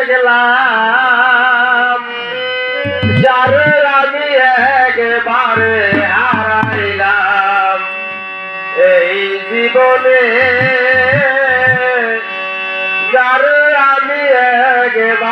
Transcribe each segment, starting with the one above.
মরে গেলাম যার আমি একবারে হারাইলাম। এই জীবনে যার আমি একবার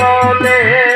তলে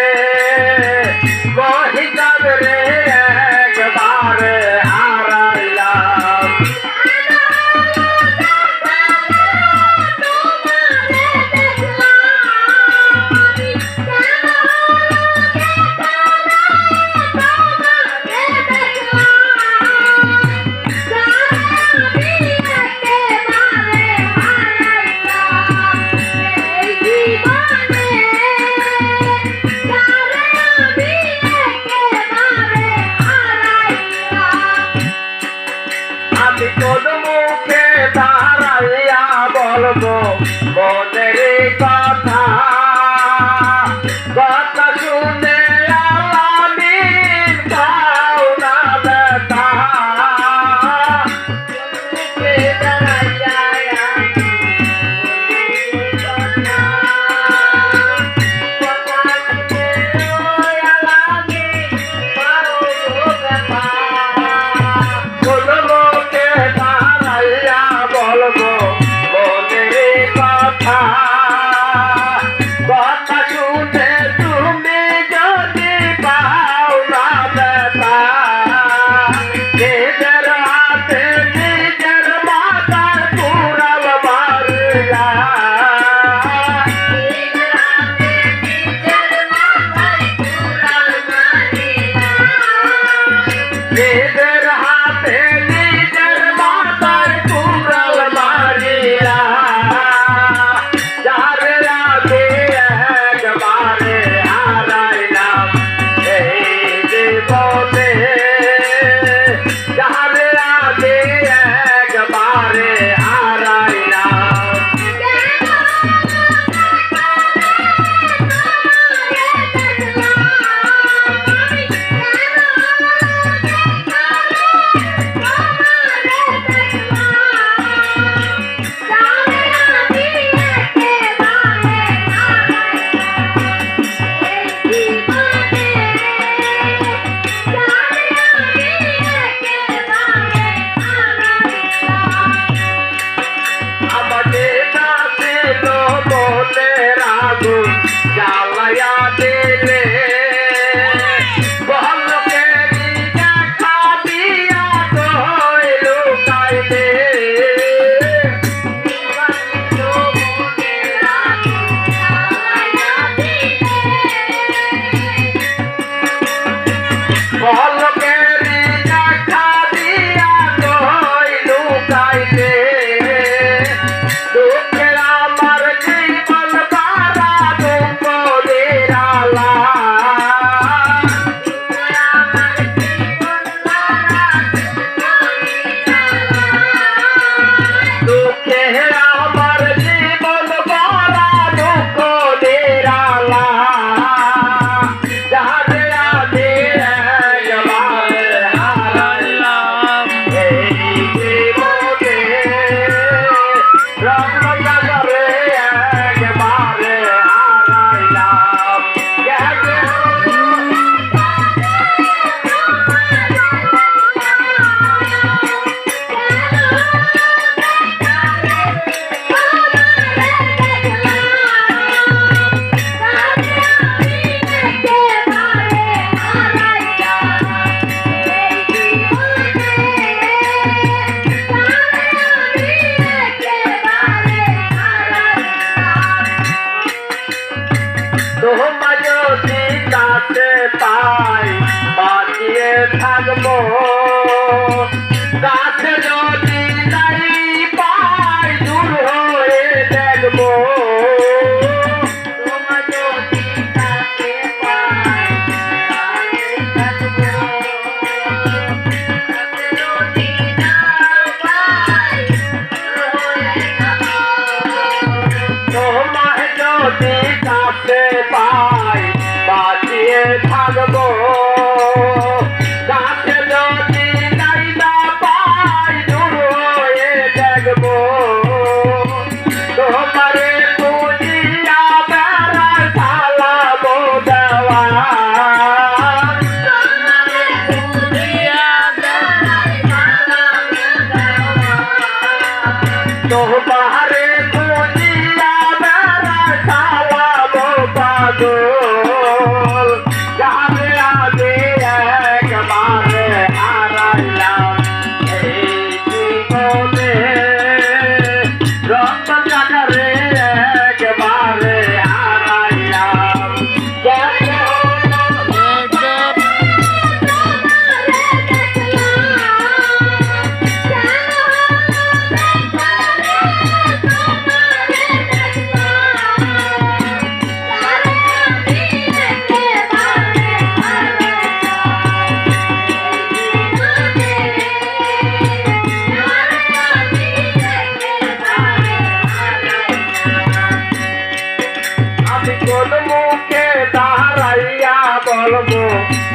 কোন মুখে দাঁড়াইয়া বলব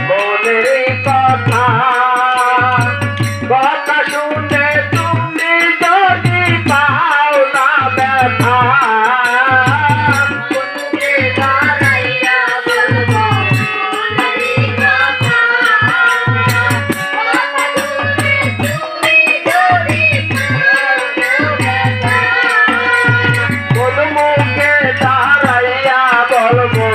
মনের কথা। বলবো